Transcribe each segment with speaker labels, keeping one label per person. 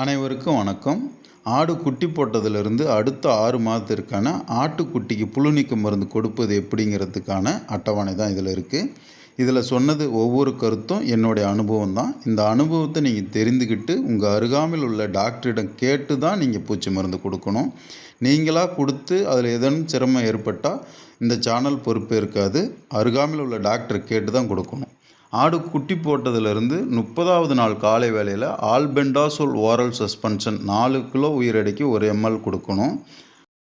Speaker 1: அனைவருக்கும் வணக்கம். ஆடு குட்டி போட்டதிலிருந்து அடுத்த ஆறு மாதத்திற்கான ஆட்டுக்குட்டிக்கு புழு நீக்க மருந்து கொடுப்பது எப்படிங்கிறதுக்கான அட்டவணை தான் இதில் இருக்குது இதில் சொன்னது ஒவ்வொரு கருத்தும் என்னுடைய அனுபவம் தான். இந்த அனுபவத்தை நீங்கள் தெரிந்துக்கிட்டு உங்கள் அருகாமையில் உள்ள டாக்டரிடம் கேட்டு தான் நீங்கள் பூச்சி மருந்து கொடுக்கணும். நீங்களாக கொடுத்து அதில் ஏதேனும் சிரமம் ஏற்பட்டால் இந்த சேனல் பொறுப்பு இருக்காது. அருகாமையில் உள்ள டாக்டர் கேட்டு தான் கொடுக்கணும். ஆடு குட்டி போட்டதிலிருந்து முப்பதாவது நாள் காலை வேளையில் ஆல்பெண்டாசோல் ஓரல் சஸ்பென்ஷன் நாலு கிலோ உயிரடைக்கு ஒரு எம்எல் கொடுக்கணும்.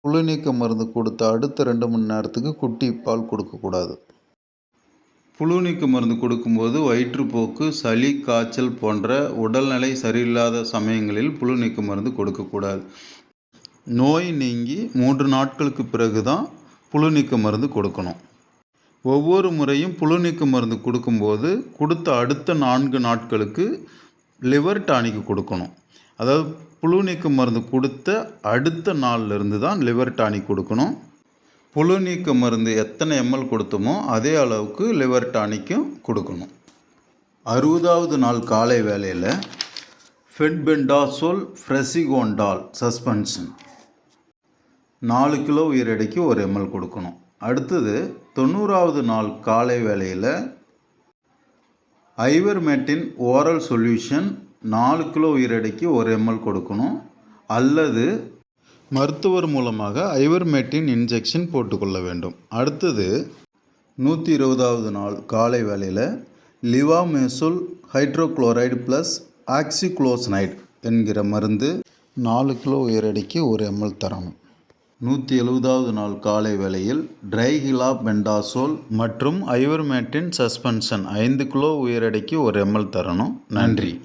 Speaker 1: புழு நீக்க மருந்து கொடுத்த அடுத்த ரெண்டு மணி நேரத்துக்கு குட்டி பால் கொடுக்கக்கூடாது. புழு நீக்க மருந்து கொடுக்கும்போது வயிற்றுப்போக்கு சளி காய்ச்சல் போன்ற உடல்நிலை சரியில்லாத சமயங்களில் புழு நீக்க மருந்து கொடுக்கக்கூடாது. நோய் நீங்கி மூன்று நாட்களுக்கு பிறகு தான் புழு நீக்க மருந்து கொடுக்கணும். ஒவ்வொரு முறையும் புழுநீக்கு மருந்து கொடுக்கும்போது கொடுத்த அடுத்த நான்கு நாட்களுக்கு லிவர் டானிக் கொடுக்கணும். அதாவது புழு மருந்து கொடுத்த அடுத்த நாள்ல இருந்து தான் லிவர் டானிக் கொடுக்கணும். புழு நீக்க மருந்து எத்தனை எம்எல் கொடுத்தோமோ அதே அளவுக்கு லிவர் டானிக்கும் கொடுக்கணும். அறுபதாவது நாள் காலை வேலையில் ஃபெட்பெண்டாசோல் ஃப்ரெசிகோண்டால் சஸ்பென்ஷன். நாலு கிலோ உயிரடைக்கு ஒரு எம்எல் கொடுக்கணும். அடுத்தது தொண்ணூறாவது நாள் காலை வேளையில் ஐவர்மேட்டின் ஓரல் சொல்யூஷன் நாலு கிலோ உயிரடைக்கு ஒரு எம்எல் கொடுக்கணும். அல்லது மருத்துவர் மூலமாக ஐவர்மேட்டின் இன்ஜெக்ஷன் போட்டுக்கொள்ள வேண்டும். அடுத்தது நூற்றி இருபதாவது நாள் காலை வேளையில் லிவாமேசுல் ஹைட்ரோக்ளோரைடு ப்ளஸ் ஆக்சிக்ளோசனைடு என்கிற மருந்து நாலு கிலோ உயரடிக்கு ஒரு எம்எல் தரணும். நூற்றி எழுபதாவது நாள் காலை வேளையில் ட்ரைஹிலா பெண்டாசோல் மற்றும் ஐவர்மேட்டின் சஸ்பென்ஷன் ஐந்து கிலோ உயரடைக்கு ஒரு எம்எல் தரணும். நன்றி.